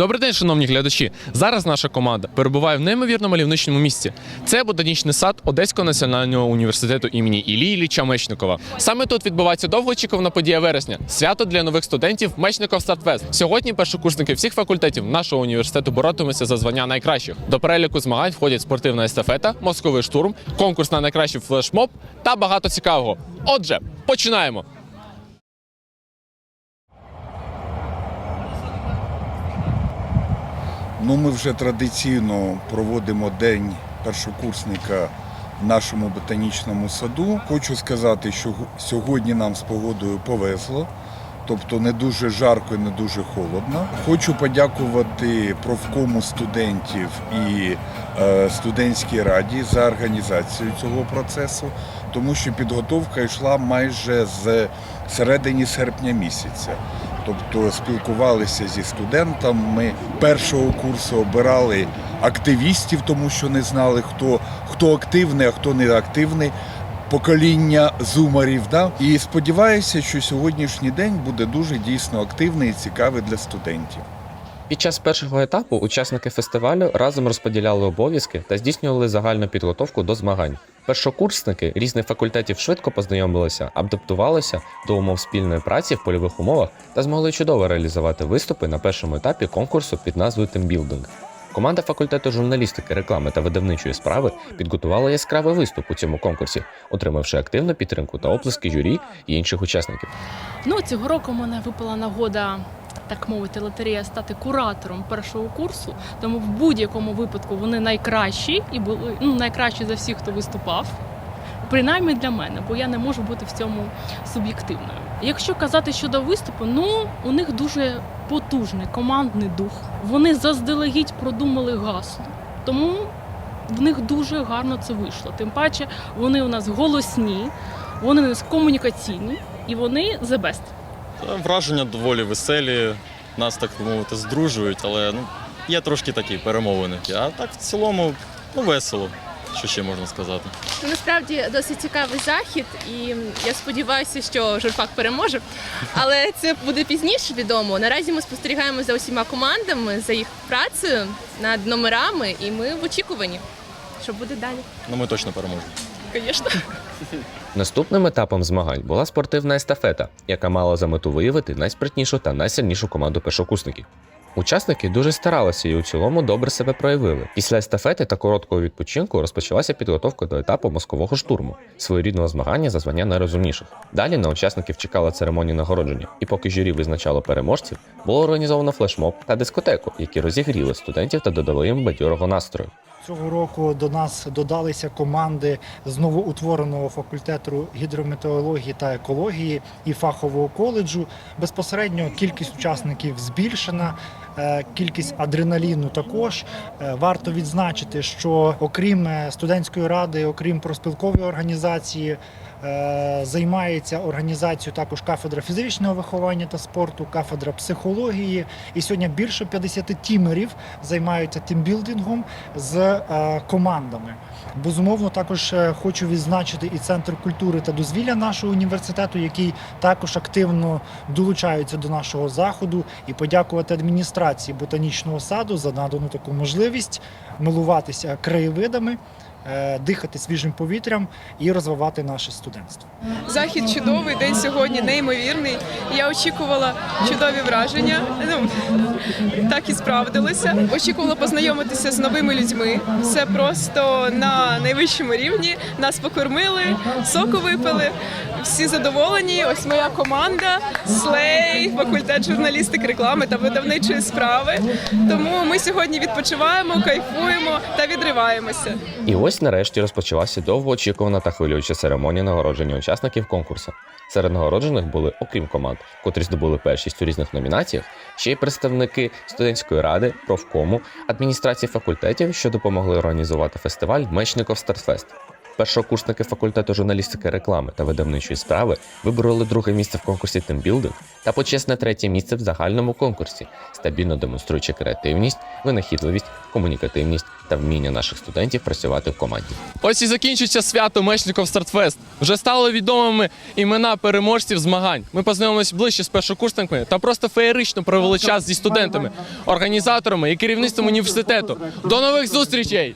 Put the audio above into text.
Добрий день, шановні глядачі. Зараз наша команда перебуває в неймовірно мальовничному місці. Це ботанічний сад Одеського національного університету імені Іллі Ілліча Мечникова. Саме тут відбувається довгоочікувана подія вересня свято для нових студентів Мечников Стартфест. Сьогодні першокурсники всіх факультетів нашого університету боротимуться за звання найкращих. До переліку змагань входять спортивна естафета, мозковий штурм, конкурс на найкращий флешмоб та багато цікавого. Отже, починаємо. Ну, ми вже традиційно проводимо день першокурсника в нашому ботанічному саду. Хочу сказати, що сьогодні нам з погодою повезло. Тобто не дуже жарко і не дуже холодно. Хочу подякувати профкому студентів і е, студентській раді за організацію цього процесу, тому що підготовка йшла майже з середини серпня місяця. Тобто спілкувалися зі студентами першого курсу, обирали активістів, тому що не знали, хто, хто активний, а хто не активний. Покоління зумарів да? і сподіваюся, що сьогоднішній день буде дуже дійсно активний і цікавий для студентів. Під час першого етапу учасники фестивалю разом розподіляли обов'язки та здійснювали загальну підготовку до змагань. Першокурсники різних факультетів швидко познайомилися, адаптувалися до умов спільної праці в польових умовах та змогли чудово реалізувати виступи на першому етапі конкурсу під назвою «Тимбілдинг». Команда факультету журналістики, реклами та видавничої справи підготувала яскравий виступ у цьому конкурсі, отримавши активну підтримку та оплески журі і інших учасників. Ну, цього року мене випала нагода, так мовити, лотерея стати куратором першого курсу. Тому в будь-якому випадку вони найкращі і були ну, найкращі за всіх, хто виступав. Принаймні для мене, бо я не можу бути в цьому суб'єктивною. Якщо казати щодо виступу, ну у них дуже потужний командний дух. Вони заздалегідь продумали гасло. Тому в них дуже гарно це вийшло. Тим паче, вони у нас голосні, вони у нас комунікаційні і вони the best. Та Враження доволі веселі, нас так мовити здружують, але ну, є трошки такі перемовиники. А так в цілому ну, весело, що ще можна сказати. Це насправді досить цікавий захід, і я сподіваюся, що журфак переможе. Але це буде пізніше відомо. Наразі ми спостерігаємо за усіма командами, за їх працею над номерами, і ми в очікуванні, що буде далі. Ну ми точно переможемо. Звісно. Наступним етапом змагань була спортивна естафета, яка мала за мету виявити найспритнішу та найсильнішу команду першокурсників. Учасники дуже старалися і у цілому добре себе проявили. Після естафети та короткого відпочинку розпочалася підготовка до етапу мозкового штурму, своєрідного змагання за звання найрозумніших. Далі на учасників чекала церемонія нагородження, і поки журі визначало переможців, було організовано флешмоб та дискотеку, які розігріли студентів та додали їм бадьорого настрою. Цього року до нас додалися команди з новоутвореного факультету гідрометеорології та екології і фахового коледжу. Безпосередньо кількість учасників збільшена, е, кількість адреналіну також. Е, Варто відзначити, що окрім е, студентської ради, окрім проспілкової організації. Е, Займається організацією також кафедра фізичного виховання та спорту, кафедра психології. І сьогодні більше 50 тімерів займаються тімбілдингом з е, командами. Безумовно, також е, хочу відзначити і центр культури та дозвілля нашого університету, який також активно долучається до нашого заходу, і подякувати адміністрації ботанічного саду за надану таку можливість милуватися краєвидами. Е, Дихати свіжим повітрям і розвивати наше студентство. Захід чудовий, день сьогодні неймовірний. Я очікувала чудові враження. Ну так і справдилося. Очікувала познайомитися з новими людьми. Все просто на найвищому рівні. Нас покормили, соку випили. Всі задоволені. Ось моя команда, слей, факультет журналістики, реклами та видавничої справи. Тому ми сьогодні відпочиваємо, кайфуємо та відриваємося. І ось нарешті розпочалася довгоочікувана та хвилююча церемонія нагородження учасників конкурсу. Серед нагороджених були, окрім команд, котрі здобули першість у різних номінаціях, ще й представники студентської ради, профкому, адміністрації факультетів, що допомогли організувати фестиваль Мечников Стартфест. Першокурсники факультету журналістики реклами та видавничої справи вибороли друге місце в конкурсі тимбілдинг та почесне третє місце в загальному конкурсі, стабільно демонструючи креативність, винахідливість, комунікативність та вміння наших студентів працювати в команді. Ось і закінчується свято Мечников Стартфест. Вже стали відомими імена переможців змагань. Ми познайомилися ближче з першокурсниками та просто феєрично провели час зі студентами, організаторами і керівництвом університету. До нових зустрічей!